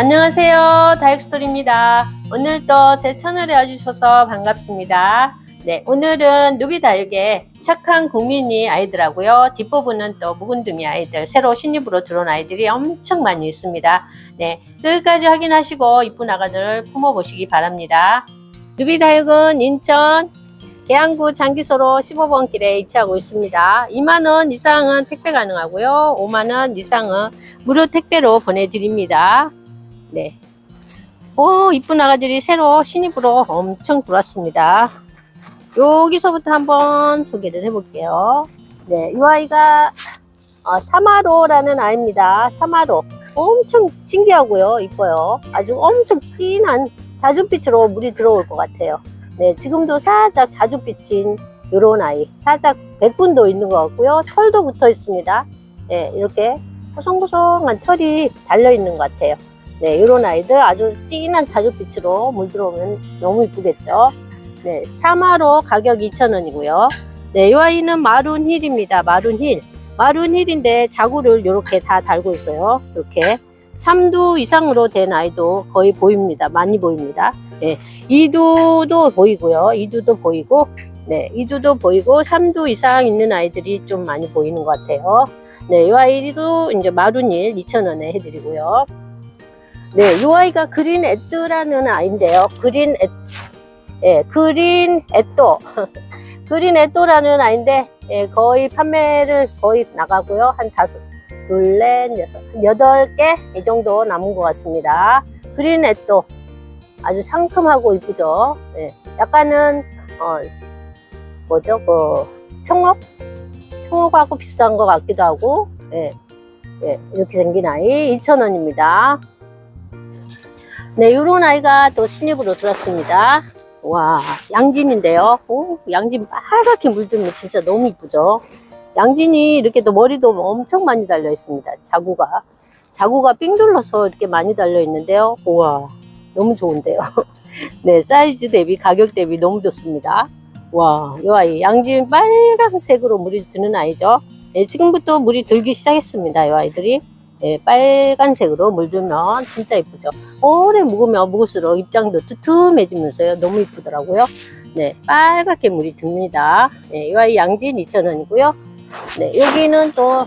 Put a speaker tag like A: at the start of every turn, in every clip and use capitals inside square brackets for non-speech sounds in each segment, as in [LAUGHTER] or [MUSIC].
A: 안녕하세요. 다육스토리입니다. 오늘도 제 채널에 와주셔서 반갑습니다. 네, 오늘은 누비다육의 착한 국민이 아이들하고요. 뒷부분은 또 묵은둥이 아이들, 새로 신입으로 들어온 아이들이 엄청 많이 있습니다. 네, 끝까지 확인하시고 이쁜 아가들을 품어보시기 바랍니다. 누비다육은 인천 계양구 장기소로 15번 길에 위치하고 있습니다. 2만원 이상은 택배 가능하고요. 5만원 이상은 무료 택배로 보내드립니다. 네. 오, 이쁜 아가들이 새로 신입으로 엄청 들어왔습니다. 여기서부터 한번 소개를 해볼게요. 네, 이 아이가 어, 사마로라는 아이입니다. 사마로. 엄청 신기하고요. 이뻐요. 아주 엄청 진한 자줏빛으로 물이 들어올 것 같아요. 네, 지금도 살짝 자줏빛인 요런 아이. 살짝 백분도 있는 것 같고요. 털도 붙어 있습니다. 네, 이렇게 보송보송한 털이 달려 있는 것 같아요. 네, 이런 아이들 아주 진한 자줏빛으로 물 들어오면 너무 이쁘겠죠. 네, 사마로 가격 2,000원이고요. 네, 이 아이는 마룬 힐입니다. 마룬 힐. 마룬 힐인데 자구를 이렇게 다 달고 있어요. 이렇게. 3두 이상으로 된 아이도 거의 보입니다. 많이 보입니다. 네, 2두도 보이고요. 2두도 보이고, 네, 2두도 보이고, 3두 이상 있는 아이들이 좀 많이 보이는 것 같아요. 네, 이 아이도 이제 마룬 힐 2,000원에 해드리고요. 네, 이 아이가 그린 에뜨라는 아이인데요. 그린 에, 예, 그린 에또. [LAUGHS] 그린 에또라는 아이인데, 예, 거의 판매를 거의 나가고요. 한 다섯, 둘, 넷, 여섯, 한 여덟 개 이 정도 남은 것 같습니다. 그린 에또. 아주 상큼하고 이쁘죠. 예, 약간은, 어, 뭐죠, 그, 청옥? 청옥하고 비슷한 것 같기도 하고, 예, 예, 이렇게 생긴 아이 2,000원입니다. 네, 요런 아이가 또 신입으로 들어왔습니다. 와, 양진인데요. 오, 양진 빨갛게 물들면 진짜 너무 이쁘죠? 양진이 이렇게 또 머리도 엄청 많이 달려 있습니다. 자구가. 자구가 삥 둘러서 이렇게 많이 달려 있는데요. 우와, 너무 좋은데요. [LAUGHS] 네, 사이즈 대비, 가격 대비 너무 좋습니다. 와, 이 아이, 양진 빨간색으로 물이 드는 아이죠. 네, 지금부터 물이 들기 시작했습니다. 이 아이들이. 네, 빨간색으로 물들면 진짜 이쁘죠. 오래 묵으면 묵을수록 입장도 두툼해지면서요. 너무 이쁘더라고요. 네, 빨갛게 물이 듭니다. 네, 이 아이 양진 2,000원이고요. 네, 여기는 또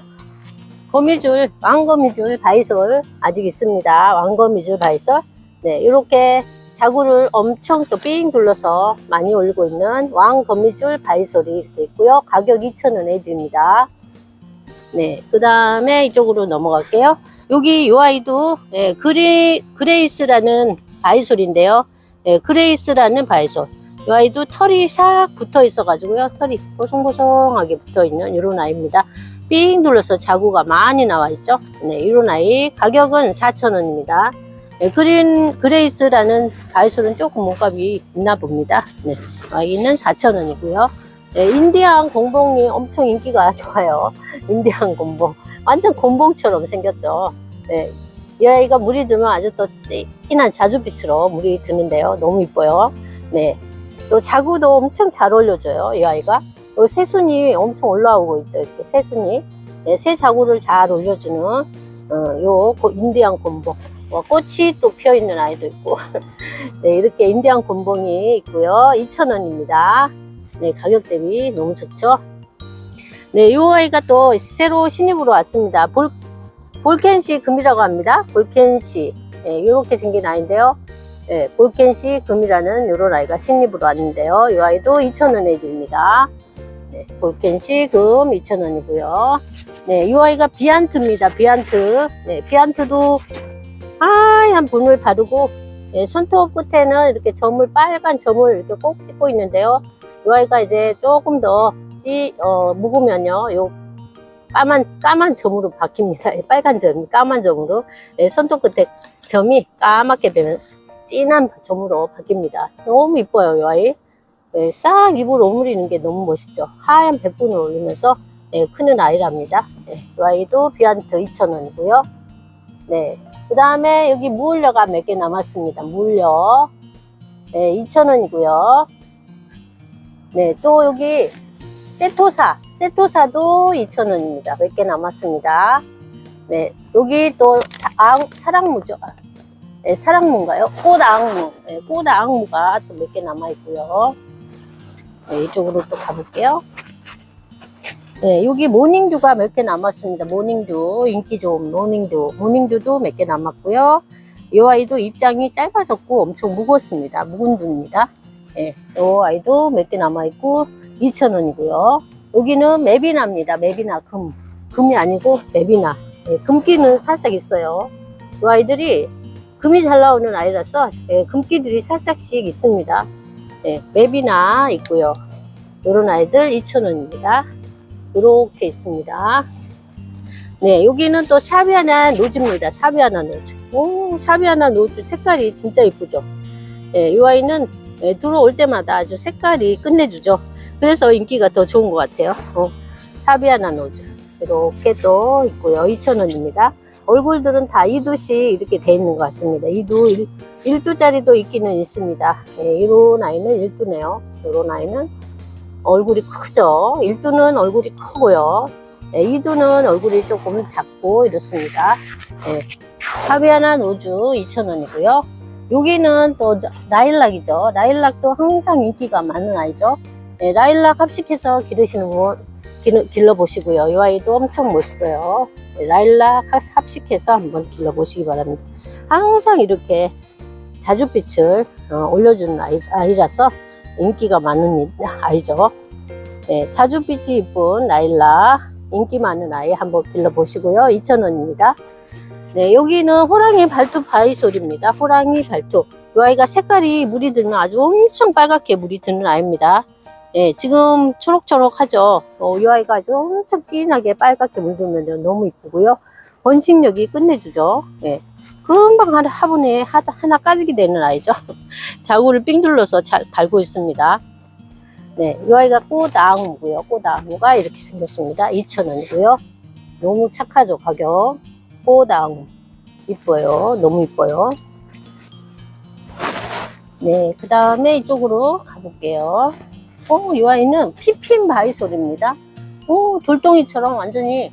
A: 거미줄, 왕거미줄 바이솔 아직 있습니다. 왕거미줄 바이솔. 네, 이렇게 자구를 엄청 또 삥 둘러서 많이 올리고 있는 왕거미줄 바이솔이 이렇게 있고요. 가격 2,000원에 드립니다. 네, 그 다음에 이쪽으로 넘어갈게요. 여기 요 아이도 예, 그레, 그레이스라는 바이솔인데요. 예, 그레이스라는 바이솔. 이 아이도 털이 싹 붙어 있어가지고요. 털이 보송보송하게 붙어 있는 이런 아이입니다. 삥 둘러서 자구가 많이 나와 있죠. 네, 이런 아이 가격은 4,000원입니다. 네, 그린 그레이스라는 바이솔은 조금 몸값이 있나 봅니다. 네, 아이는 4,000원이고요. 네, 인디안 공봉이 엄청 인기가 [LAUGHS] 좋아요. 인디안 곰봉. 완전 곰봉처럼 생겼죠. 네. 이 아이가 물이 들면 아주 또 진한 자줏빛으로 물이 드는데요. 너무 이뻐요. 네. 또 자구도 엄청 잘 올려줘요. 이 아이가. 요 새순이 엄청 올라오고 있죠. 이렇게 새순이. 네, 새 자구를 잘 올려주는, 어, 요 고- 인디안 곰봉. 뭐 꽃이 또 피어 있는 아이도 있고. [LAUGHS] 네, 이렇게 인디안 곰봉이 있고요. 2,000원입니다. 네, 가격 대비 너무 좋죠. 네, 이 아이가 또 새로 신입으로 왔습니다. 볼, 볼켄시 금이라고 합니다. 볼켄시. 네, 이렇게 생긴 아이인데요. 네, 볼켄시 금이라는 이런 아이가 신입으로 왔는데요. 이 아이도 2,000원에 드립니다. 네, 볼켄시 금 2,000원이고요. 네, 이 아이가 비안트입니다. 비안트. 네, 비안트도 하얀 분을 바르고 네, 손톱 끝에는 이렇게 점을 빨간 점을 이렇게 꼭 찍고 있는데요. 이 아이가 이제 조금 더 찌, 어, 묵으면요, 요 까만, 까만 점으로 바뀝니다. 빨간 점이 까만 점으로. 네, 손톱 끝에 점이 까맣게 되면 진한 점으로 바뀝니다. 너무 이뻐요, 이 아이. 네, 싹 입을 오므리는 게 너무 멋있죠. 하얀 백분을 올리면서 네, 크는 아이랍니다. 네, 이 아이도 비안트 2,000원이고요. 네, 그 다음에 여기 무울려가 몇 개 남았습니다. 무울려. 네, 2,000원이고요. 네, 또 여기 세토사, 세토사도 2,000원입니다. 몇 개 남았습니다. 네, 여기 또 사, 랑, 사랑무죠. 아, 네, 사랑무인가요? 꽃악무. 네, 꽃악무가 또 몇 개 남아있고요. 네, 이쪽으로 또 가볼게요. 네, 여기 모닝듀가 몇 개 남았습니다. 모닝듀, 인기 좋은 모닝듀. 모닝듀도 몇 개 남았고요. 이 아이도 입장이 짧아졌고 엄청 무겁습니다. 묵은 둥입니다. 네, 이 아이도 몇 개 남아있고 2,000원이고요. 여기는 메비나입니다. 메비나 금. 금이 아니고 메비나. 네, 금기는 살짝 있어요. 이 아이들이 금이 잘 나오는 아이라서 예, 금기들이 살짝씩 있습니다. 예, 맵이나 있고요. 이런 아이들 2,000원입니다. 이렇게 있습니다. 네, 여기는 또 샤비아나 노즈입니다. 샤비아나 노즈. 오, 샤비아나 노즈 색깔이 진짜 이쁘죠? 예, 이 아이는 예, 들어올 때마다 아주 색깔이 끝내주죠. 그래서 인기가 더 좋은 것 같아요. 어, 샤비아나 노즈. 이렇게 또 있고요. 2,000원입니다. 얼굴들은 다 2두씩 이렇게 돼 있는 것 같습니다. 2두, 1, 두짜리도 있기는 있습니다. 예, 이런 아이는 1두네요. 이런 아이는 얼굴이 크죠. 1두는 얼굴이 크고요. 예, 2두는 얼굴이 조금 작고 이렇습니다. 예, 파비아나 노즈 2,000원이고요. 여기는 또 라일락이죠. 라일락도 항상 인기가 많은 아이죠. 예, 라일락 합식해서 기르시는 분 길- 길러보시고요. 이 아이도 엄청 멋있어요. 라일락 합- 합식해서 한번 길러보시기 바랍니다. 항상 이렇게 자줏빛을 어, 올려주는 아이, 아이라서 인기가 많은 이- 아이죠. 네, 자줏빛이 이쁜 라일락 인기 많은 아이 한번 길러보시고요. 2,000원입니다. 네, 여기는 호랑이 발톱 바이솔입니다. 호랑이 발톱. 이 아이가 색깔이 물이 들면 아주 엄청 빨갛게 물이 드는 아이입니다. 예, 지금 초록초록하죠. 어, 이 아이가 아주 엄청 진하게 빨갛게 물들면 너무 이쁘고요. 번식력이 끝내주죠. 예. 금방 하나, 화분에 하- 하나 까지게 되는 아이죠. [LAUGHS] 자구를 삥 둘러서 잘 달고 있습니다. 네, 이 아이가 꽃아무고요. 꽃아무가 이렇게 생겼습니다. 2,000원이고요. 너무 착하죠, 가격. 꽃아무. 이뻐요. 너무 이뻐요. 네, 그 다음에 이쪽으로 가볼게요. 어, 이 아이는 피핀 바이솔입니다. 오, 돌덩이처럼 완전히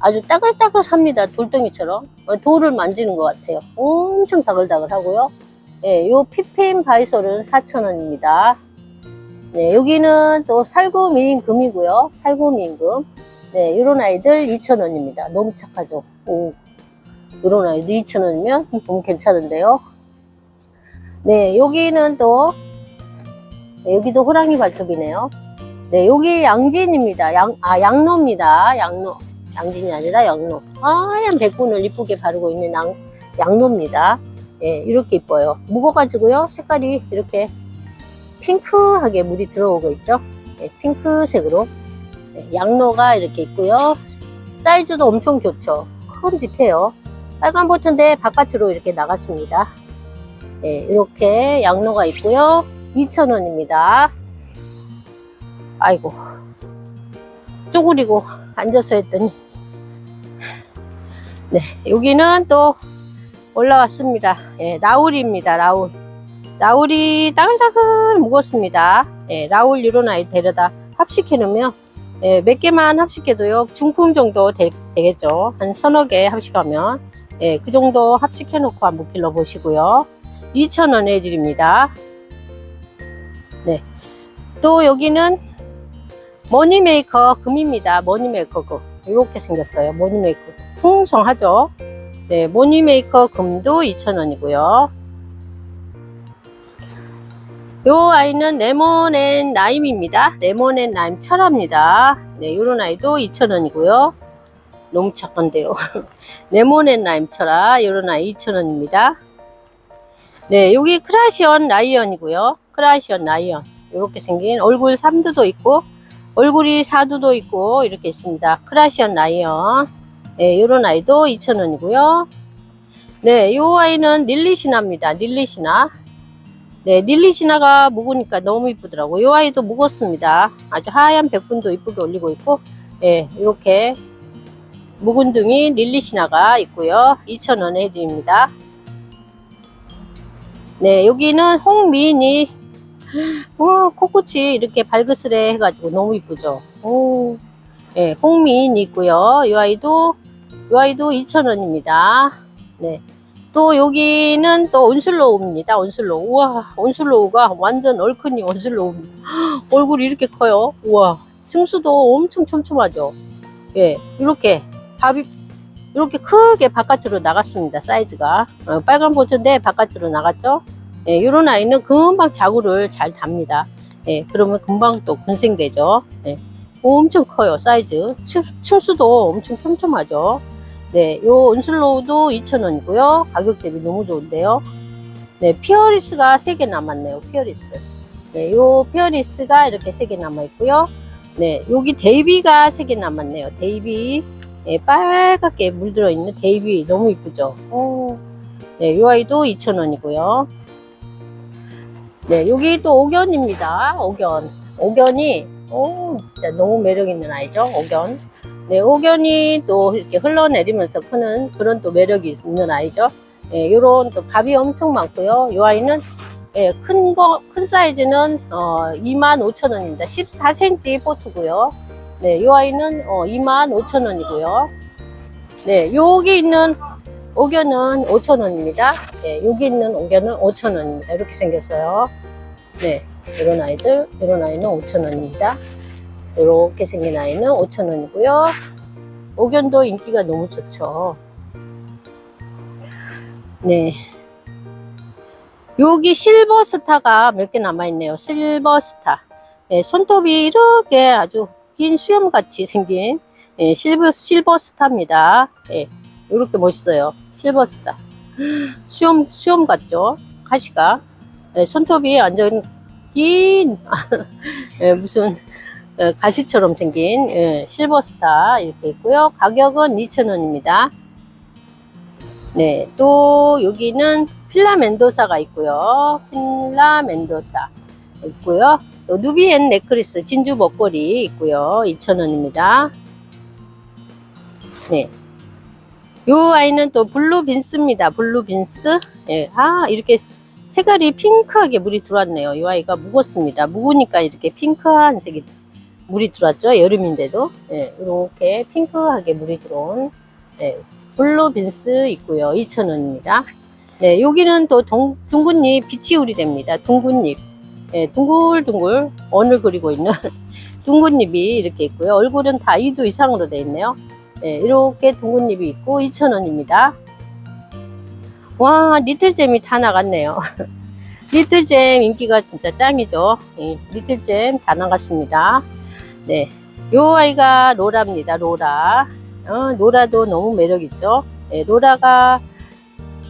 A: 아주 따글따글합니다. 돌덩이처럼. 어, 돌을 만지는 것 같아요. 엄청 따글따글하고요. 예, 요 피핀 바이솔은 4,000원입니다. 네, 여기는 또 살구 미인 금이고요. 살구 미인 금. 네, 요런 아이들 2,000원입니다. 너무 착하죠. 오, 아이들 2,000원이면 너무 괜찮은데요. 네, 여기는 또 네, 여기도 호랑이 발톱이네요. 네, 여기 양진입니다. 양, 아, 양로입니다. 양로. 양진이 아니라 양로. 하얀 백분을 이쁘게 바르고 있는 양, 양로입니다. 예, 이렇게 이뻐요. 묵어가지고요. 색깔이 이렇게 핑크하게 물이 들어오고 있죠. 예, 핑크색으로. 네, 양로가 이렇게 있고요. 사이즈도 엄청 좋죠. 큼직해요. 빨간 버튼데 바깥으로 이렇게 나갔습니다. 예, 이렇게 양로가 있고요. 2,000원입니다. 아이고. 쪼그리고 앉아서 했더니. 네, 여기는 또 올라왔습니다. 예, 라울입니다. 라울. 라울이 따글따글 무겁습니다. 예, 라울 이런 아이 데려다 합식해 놓으면 예, 몇 개만 합식해도요 중품 정도 되, 겠죠한 서너 개 합식하면 예, 그 정도 합식해 놓고 한번 길러 보시고요. 2,000원에 드립니다. 네. 또 여기는 머니메이커 금입니다. 머니메이커 금. 이렇게 생겼어요. 머니메이커. 풍성하죠? 네, 머니메이커 금도 2,000원이고요. 요 아이는 레몬 앤 라임입니다. 레몬 앤 라임 철합니다. 네, 요런 아이도 2,000원이고요. 너무 착한데요. [LAUGHS] 레몬 앤 라임 철화, 요런 아이 2,000원입니다. 네, 여기 크라시언 라이언이고요. 크라시언 라이언. 이렇게 생긴 얼굴 3두도 있고, 얼굴이 4두도 있고, 이렇게 있습니다. 크라시언 라이언. 네, 요런 아이도 2,000원이고요. 네, 요 아이는 닐리시나입니다. 닐리시나. 네, 닐리시나가 묵으니까 너무 이쁘더라고요. 요 아이도 묵었습니다. 아주 하얀 백분도 이쁘게 올리고 있고, 예, 이렇게 묵은 둥이 닐리시나가 있고요. 2,000원에 해드립니다. 네, 여기는 홍미인이 와, 코끝이 이렇게 발그스레 해가지고 너무 이쁘죠. 오, 예, 홍미인이 있고요. 이 아이도 이 아이도 2,000원입니다. 네. 또 여기는 또 온슬로우입니다. 온슬로우. 우와, 온슬로우가 완전 얼큰이 온슬로우입니다. [GASPS] 얼굴이 이렇게 커요. 우와, 승수도 엄청 촘촘하죠. 예, 이렇게 밥이 이렇게 크게 바깥으로 나갔습니다. 사이즈가 어, 빨간 보트인데 바깥으로 나갔죠. 예, 이런 아이는 금방 자구를 잘 답니다. 예, 그러면 금방 또 군생되죠. 예, 엄청 커요 사이즈. 층, 층수도 엄청 촘촘하죠. 네, 요 온슬로우도 2,000원이고요. 가격 대비 너무 좋은데요. 네, 피어리스가 3개 남았네요. 피어리스. 네, 요 피어리스가 이렇게 3개 남아있고요. 네, 여기 데이비가 3개 남았네요. 데이비. 네, 빨갛게 물들어 있는 데이비 너무 이쁘죠? 오. 네, 요 아이도 2,000원이고요. 네, 여기 또 옥연입니다. 옥연. 옥연이, 오, 진짜 너무 매력 있는 아이죠? 옥연. 네, 옥연이 또 이렇게 흘러내리면서 크는 그런 또 매력이 있는 아이죠. 예, 요런 또 밥이 엄청 많고요. 이 아이는 예, 큰 거, 큰 사이즈는 어, 25,000원입니다. 14cm 포트고요. 네, 이 아이는 어, 25,000원이고요. 네, 여기 있는 옥연은 5,000원입니다. 네, 여기 있는 옥연은 5,000원입니다. 이렇게 생겼어요. 네, 이런 아이들, 이런 아이는 5,000원입니다. 이렇게 생긴 아이는 5,000원이고요. 옥연도 인기가 너무 좋죠. 네. 여기 실버스타가 몇 개 남아있네요. 실버스타. 네, 손톱이 이렇게 아주 긴 수염같이 생긴 예, 실버, 실버스타입니다. 예, 이렇게 멋있어요. 실버스타. [GASPS] 수염, 수염 같죠? 가시가. 예, 손톱이 완전 긴, [LAUGHS] 예, 무슨, 어, 가시처럼 생긴 예, 실버스타 이렇게 있고요. 가격은 2,000원입니다. 네, 또 여기는 필라 멘도사가 있고요. 필라 멘도사 있고요. 또 누비엔 넥클리스 진주 목걸이 있고요. 2,000원입니다. 네. 요 아이는 또 블루 빈스입니다. 블루 빈스. 예, 아, 이렇게 색깔이 핑크하게 물이 들어왔네요. 이 아이가 묵었습니다. 묵으니까 이렇게 핑크한 색이 물이 들어왔죠. 여름인데도. 예, 이렇게 핑크하게 물이 들어온 예, 블루 빈스 있고요. 2,000원입니다. 네, 여기는 또 동, 둥근잎 비치우리 됩니다. 둥근잎. 예, 둥글둥글 원을 그리고 있는 [LAUGHS] 둥근잎이 이렇게 있고요. 얼굴은 다 2도 이상으로 되어 있네요. 예, 이렇게 둥근잎이 있고 2,000원입니다. 와, 리틀잼이 다 나갔네요. [LAUGHS] 리틀잼 인기가 진짜 짱이죠. 예, 리틀잼 다 나갔습니다. 네. 요 아이가 로라입니다. 로라. 어, 로라도 너무 매력있죠. 예, 로라가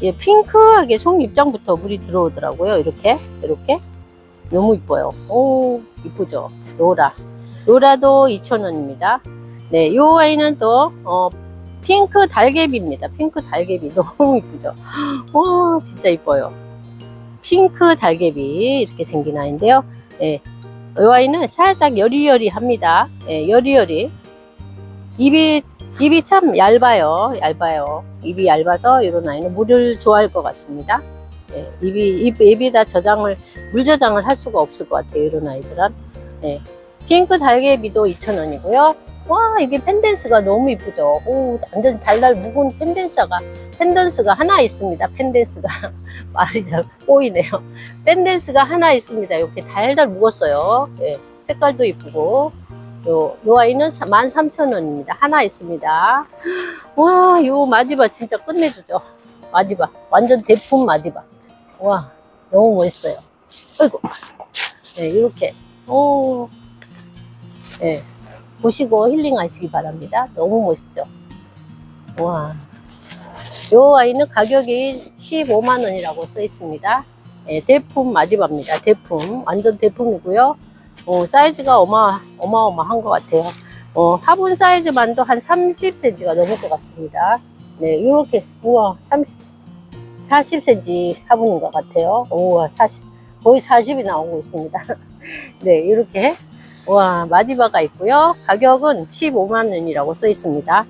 A: 예, 핑크하게 속 입장부터 물이 들어오더라고요. 이렇게, 이렇게. 너무 이뻐요. 오, 이쁘죠. 로라. 로라도 2,000원입니다. 네, 요 아이는 또, 어, 핑크 달개비입니다. 핑크 달개비. [LAUGHS] 너무 이쁘죠. 와, 진짜 이뻐요. 핑크 달개비. 이렇게 생긴 아이인데요. 예. 이 아이는 살짝 여리여리합니다. 예, 여리여리. 입이, 입이 참 얇아요. 얇아요. 입이 얇아서 이런 아이는 물을 좋아할 것 같습니다. 예, 입이, 입, 입에다 저장을, 물 저장을 할 수가 없을 것 같아요. 이런 아이들은. 예. 핑크 달개비도 2,000원이고요. 와, 이게 펜댄스가 너무 이쁘죠. 오, 완전 달달 묵은 펜댄스가, 펜댄스가 하나 있습니다. 펜댄스가. [LAUGHS] 말이 잘 꼬이네요. 펜댄스가 하나 있습니다. 이렇게 달달 묵었어요. 예, 색깔도 이쁘고. 요, 요 아이는 13,000원입니다. 하나 있습니다. [GASPS] 와, 요 마디바 진짜 끝내주죠. 마디바. 완전 대품 마디바. 와, 너무 멋있어요. 아이고. 네, 이렇게. 오. 네. 보시고 힐링 하시기 바랍니다. 너무 멋있죠? 와. 요 아이는 가격이 15만 원이라고 써 있습니다. 예, 대품 마디바입니다. 대품. 완전 대품이고요. 어, 사이즈가 어마, 어마어마한 것 같아요. 어, 화분 사이즈만도 한 30cm가 넘을 것 같습니다. 네, 요렇게, 우와, 30, 40cm 화분인 것 같아요. 우와, 40, 거의 40이 나오고 있습니다. [LAUGHS] 네, 이렇게 와, 마디바가 있고요. 가격은 15만 원이라고 써 있습니다.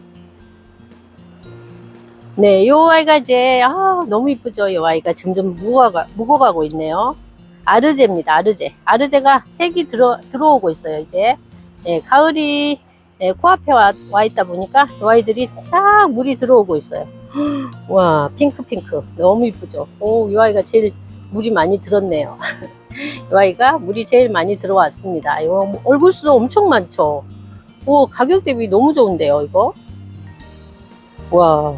A: 네, 요 아이가 이제, 아, 너무 이쁘죠? 요 아이가 점점 묵어가, 묵어가고 있네요. 아르제입니다, 아르제. 아르제가 색이 들어, 들어오고 있어요, 이제. 예, 가을이 예, 코앞에 와, 와 있다 보니까 요 아이들이 싹 물이 들어오고 있어요. [GASPS] 와, 핑크 핑크. 너무 이쁘죠? 오, 이 아이가 제일 물이 많이 들었네요. [LAUGHS] 이 아이가 물이 제일 많이 들어왔습니다. 이거 뭐 얼굴 수도 엄청 많죠? 오, 가격 대비 너무 좋은데요, 이거? 와.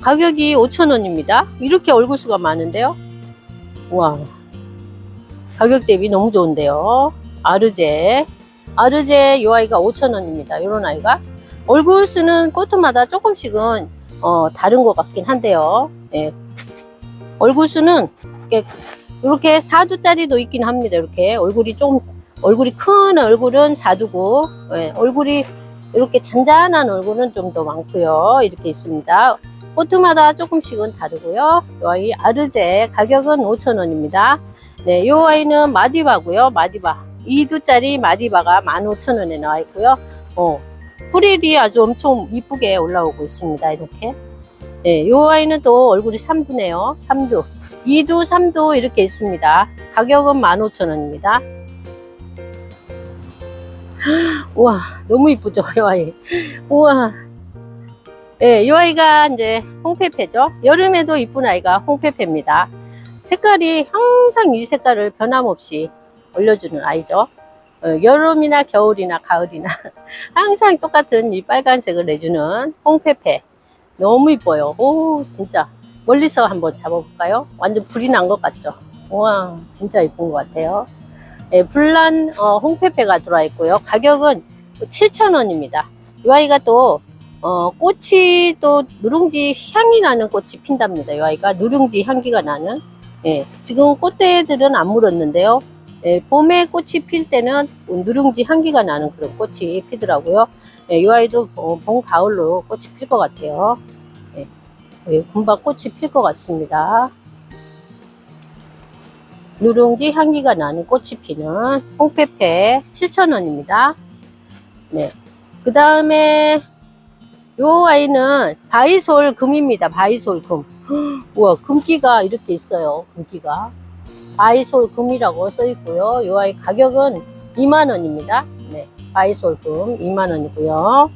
A: 가격이 5,000원입니다. 이렇게 얼굴 수가 많은데요? 와. 가격 대비 너무 좋은데요. 아르제. 아르제 이 아이가 5,000원입니다. 이런 아이가. 얼굴 수는 꽃마다 조금씩은 어, 다른 것 같긴 한데요. 예. 얼굴 수는 이렇게, 4두짜리도 있긴 합니다. 이렇게 얼굴이 좀 얼굴이 큰 얼굴은 4두고 예, 얼굴이 이렇게 잔잔한 얼굴은 좀 더 많고요. 이렇게 있습니다. 꽃마다 조금씩은 다르고요. 이 아이 아르제 가격은 5,000원입니다. 네, 이 아이는 마디바고요. 마디바 2두짜리 마디바가 15,000원에 나와 있고요. 어, 뿌리이 아주 엄청 이쁘게 올라오고 있습니다. 이렇게. 네, 이 아이는 또 얼굴이 3두네요. 3두. 2두, 3두 이렇게 있습니다. 가격은 15,000원입니다. [GASPS] 우와, 너무 이쁘죠, 이 아이. 우와. 네, 이 아이가 이제 홍페페죠. 여름에도 이쁜 아이가 홍페페입니다. 색깔이 항상 이 색깔을 변함없이 올려주는 아이죠. 어, 여름이나 겨울이나 가을이나 [LAUGHS] 항상 똑같은 이 빨간색을 내주는 홍페페. 너무 이뻐요. 오, 진짜. 멀리서 한번 잡아볼까요? 완전 불이 난 것 같죠? 와, 진짜 이쁜 것 같아요. 예, 불난 어, 홍페페가 들어와 있고요. 가격은 7,000원입니다. 이 아이가 또 어, 꽃이 또 누룽지 향이 나는 꽃이 핀답니다. 이 아이가 누룽지 향기가 나는. 예, 지금 꽃대들은 안 물었는데요. 예, 봄에 꽃이 필 때는 누룽지 향기가 나는 그런 꽃이 피더라고요. 예, 이 아이도 봄, 봄, 가을로 꽃이 필 것 같아요. 예, 예, 금방 꽃이 필 것 같습니다. 누룽지 향기가 나는 꽃이 피는 홍페페 7,000원입니다. 네. 그 다음에 요 아이는 바이솔 금입니다. 바이솔 금. [GASPS] 우와, 금기가 이렇게 있어요. 금기가. 바이솔 금이라고 써 있고요. 요 아이 가격은 2만원입니다. 네. 바이솔 금 2만원이고요.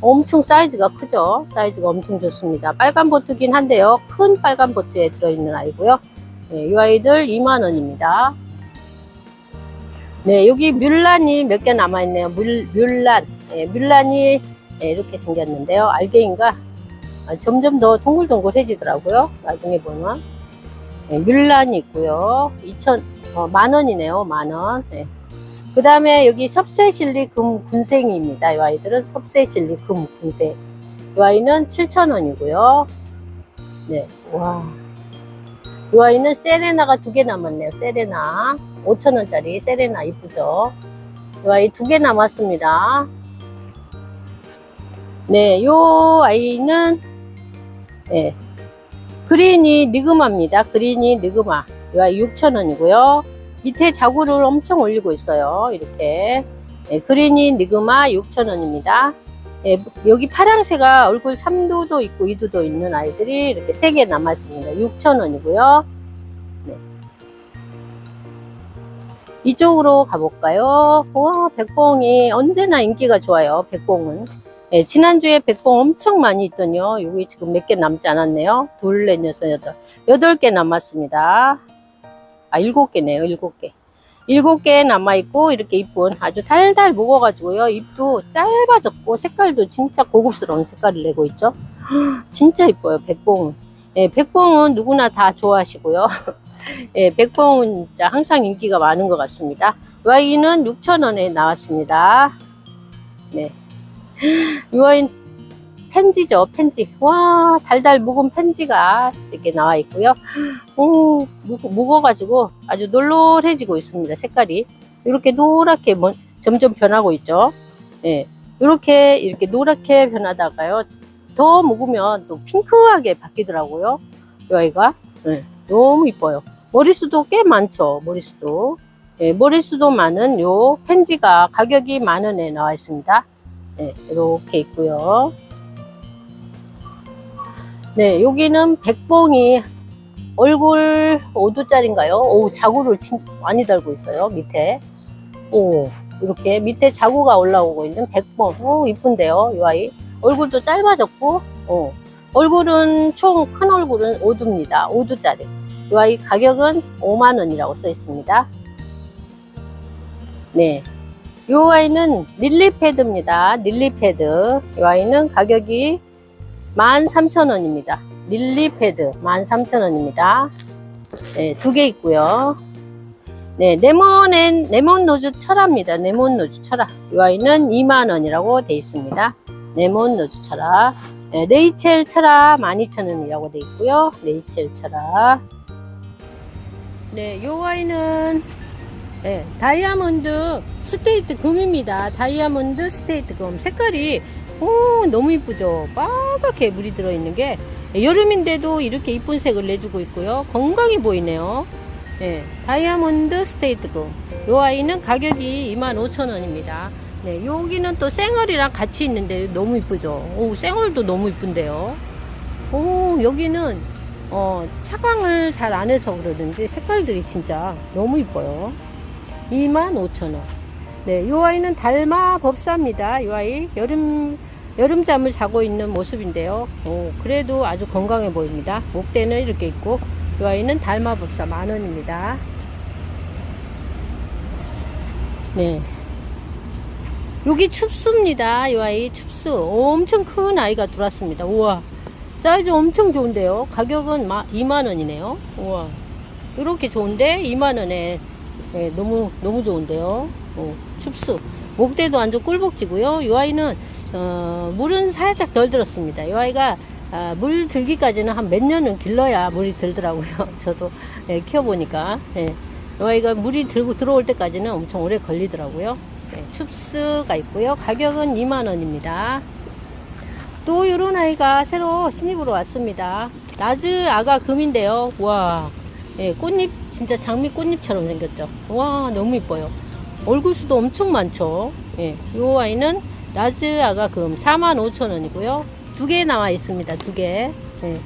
A: 엄청 사이즈가 크죠? 사이즈가 엄청 좋습니다. 빨간 보트긴 한데요. 큰 빨간 보트에 들어있는 아이고요. 네, 이 아이들 2만원입니다. 네, 여기 뮬란이 몇 개 남아있네요. 뮬, 뮬란. 네, 뮬란이 네, 이렇게 생겼는데요. 알갱이가 아, 점점 더 동글동글해지더라고요. 나중에 보면. 네, 뮬란이 있고요. 2천, 어, 만 원이네요. 만 원. 네. 그 다음에 여기 섭세실리 금 군생이입니다. 이 아이들은 섭세실리 금 군생. 이 아이는 7,000원이고요. 네, 와. 이 아이는 세레나가 두 개 남았네요. 세레나. 5,000원짜리 세레나 이쁘죠? 이 아이 두 개 남았습니다. 네, 요 아이는 네, 그린이 니그마입니다. 그린이 니그마. 이 아이 6,000원이고요. 밑에 자구를 엄청 올리고 있어요. 이렇게. 네, 그린이 니그마 6,000원입니다. 네, 여기 파랑새가 얼굴 3두도 있고 2두도 있는 아이들이 이렇게 3개 남았습니다. 6,000원이고요. 네. 이쪽으로 가볼까요? 와, 백봉이 언제나 인기가 좋아요. 백봉은. 네, 지난주에 백봉 엄청 많이 있더니요. 여기 지금 몇 개 남지 않았네요. 둘, 넷, 여섯, 여덟. 여덟 개 남았습니다. 아, 일곱 개네요. 일곱 개. 일곱 개 남아있고, 이렇게 이쁜 아주 달달 먹어가지고요. 잎도 짧아졌고, 색깔도 진짜 고급스러운 색깔을 내고 있죠. 진짜 이뻐요. 백봉은. 예, 백봉은 누구나 다 좋아하시고요. [LAUGHS] 예, 백봉은 진짜 항상 인기가 많은 것 같습니다. 와인은 6,000원에 나왔습니다. 네. 이 와인 펜지죠, 펜지. 와, 달달 묵은 펜지가 이렇게 나와 있고요. 오, 묵, 묵어 가지고 아주 놀놀해지고 있습니다, 색깔이. 이렇게 노랗게 뭐, 점점 변하고 있죠. 예. 이렇게, 이렇게 노랗게 변하다가요. 더 묵으면 또 핑크하게 바뀌더라고요. 이 아이가. 예, 너무 이뻐요. 머리수도 꽤 많죠, 머리수도. 예, 머리수도 많은 요 펜지가 가격이 만 원에 나와 있습니다. 네, 이렇게 있고요. 네, 여기는 백봉이 얼굴 5두짜리인가요? 오, 자구를 진 많이 달고 있어요, 밑에. 오, 이렇게 밑에 자구가 올라오고 있는 백봉. 오, 이쁜데요, 이 아이. 얼굴도 짧아졌고, 어, 얼굴은 총 큰 얼굴은 5두입니다. 5두짜리. 이 아이 가격은 5만원이라고 써 있습니다. 네. 이 아이는 릴리패드입니다. 릴리패드. 이 아이는 가격이 13,000원입니다. 릴리 패드 13,000원입니다. 네, 두 개 있고요. 네, 레몬엔 레몬 노즈 철화입니다. 레몬 노즈 철화. 이 아이는 2만 원이라고 돼 있습니다. 레몬 노즈 철화. 네, 레이첼 철화 12,000원이라고 돼 있고요. 레이첼 철화. 네, 이 아이는 네, 다이아몬드 스테이트 금입니다. 다이아몬드 스테이트 금. 색깔이 오, 너무 이쁘죠? 빨갛게 물이 들어있는 게 여름인데도 이렇게 이쁜 색을 내주고 있고요. 건강해 보이네요. 네, 다이아몬드 스테이트 금. 요 아이는 가격이 25,000원입니다. 네, 여기는 또 쌩얼이랑 같이 있는데 너무 이쁘죠? 오, 쌩얼도 너무 이쁜데요. 오, 여기는 어, 차광을 잘 안 해서 그러든지 색깔들이 진짜 너무 이뻐요. 25,000원. 네, 요 아이는 달마 법사입니다. 요 아이 여름 여름잠을 자고 있는 모습인데요. 오, 그래도 아주 건강해 보입니다. 목대는 이렇게 있고 요 아이는 달마 법사 만 원입니다. 네. 여기 춥수입니다. 요 아이 춥수. 엄청 큰 아이가 들어왔습니다. 우와. 사이즈 엄청 좋은데요. 가격은 2만 원이네요. 우와. 이렇게 좋은데 2만 원에 네, 너무 너무 좋은데요. 어, 춥수. 목대도 완전 꿀복지고요. 이 아이는 어, 물은 살짝 덜 들었습니다. 이 아이가 아, 물 들기까지는 한 몇 년은 길러야 물이 들더라고요. [LAUGHS] 저도 예, 키워보니까 예. 이 아이가 물이 들고 들어올 때까지는 엄청 오래 걸리더라고요. 예, 춥스가 있고요. 가격은 2만 원입니다. 또 이런 아이가 새로 신입으로 왔습니다. 나즈 아가 금인데요. 와, 예, 꽃잎 진짜 장미 꽃잎처럼 생겼죠. 와, 너무 이뻐요. 얼굴 수도 엄청 많죠. 예, 요 아이는 나즈 아가 금 45,000원이고요. 두 개 나와 있습니다. 두 개. 예,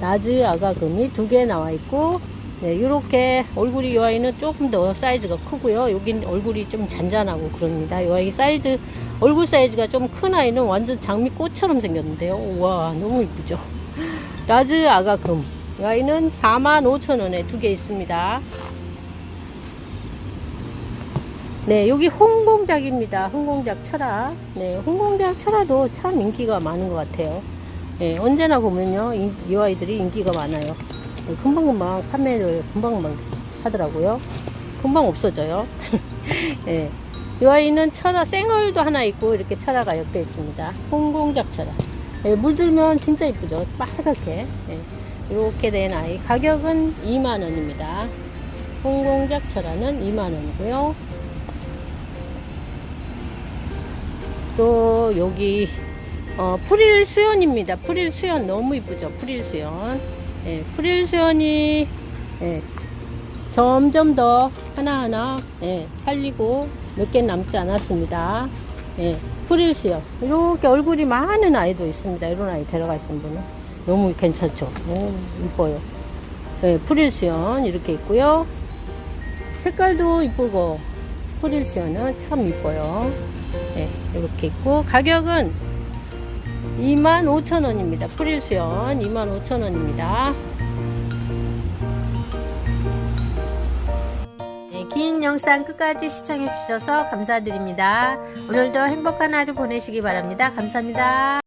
A: 나즈 아가 금이 두 개 나와 있고, 네, 이렇게 얼굴이 이 아이는 조금 더 사이즈가 크고요. 여긴 얼굴이 좀 잔잔하고 그럽니다. 이 아이 사이즈, 얼굴 사이즈가 좀 큰 아이는 완전 장미꽃처럼 생겼는데요. 우와, 너무 이쁘죠. 라즈 아가 금. 이 아이는 45,000원에 두 개 있습니다. 네, 여기 홍공작입니다. 홍공작 철화. 네, 홍공작 철화도 참 인기가 많은 것 같아요. 네, 언제나 보면요, 이, 이 아이들이 인기가 많아요. 네, 금방금방 판매를 금방금방 하더라고요. 금방 없어져요. [LAUGHS] 네, 이 아이는 철화, 생얼도 하나 있고, 이렇게 철화가 옆에 있습니다. 홍공작 철화. 네, 물들면 진짜 이쁘죠. 빨갛게. 네, 이렇게 된 아이. 가격은 2만원입니다. 홍공작 철화는 2만원이고요. 또 여기 어, 프릴 수연입니다. 프릴 수연 너무 이쁘죠. 프릴 수연. 예, 프릴 수연이 예, 점점 더 하나하나 예, 팔리고 몇 개 남지 않았습니다. 예, 프릴 수연. 이렇게 얼굴이 많은 아이도 있습니다. 이런 아이 데려가 있는 분은 너무 괜찮죠. 오, 이뻐요. 예, 프릴 수연 이렇게 있고요. 색깔도 이쁘고 프릴 수연은 참 이뻐요. 네, 이렇게 있고 가격은 25,000원입니다. 프릴 수연 25,000원입니다. 네, 긴 영상 끝까지 시청해 주셔서 감사드립니다. 오늘도 행복한 하루 보내시기 바랍니다. 감사합니다.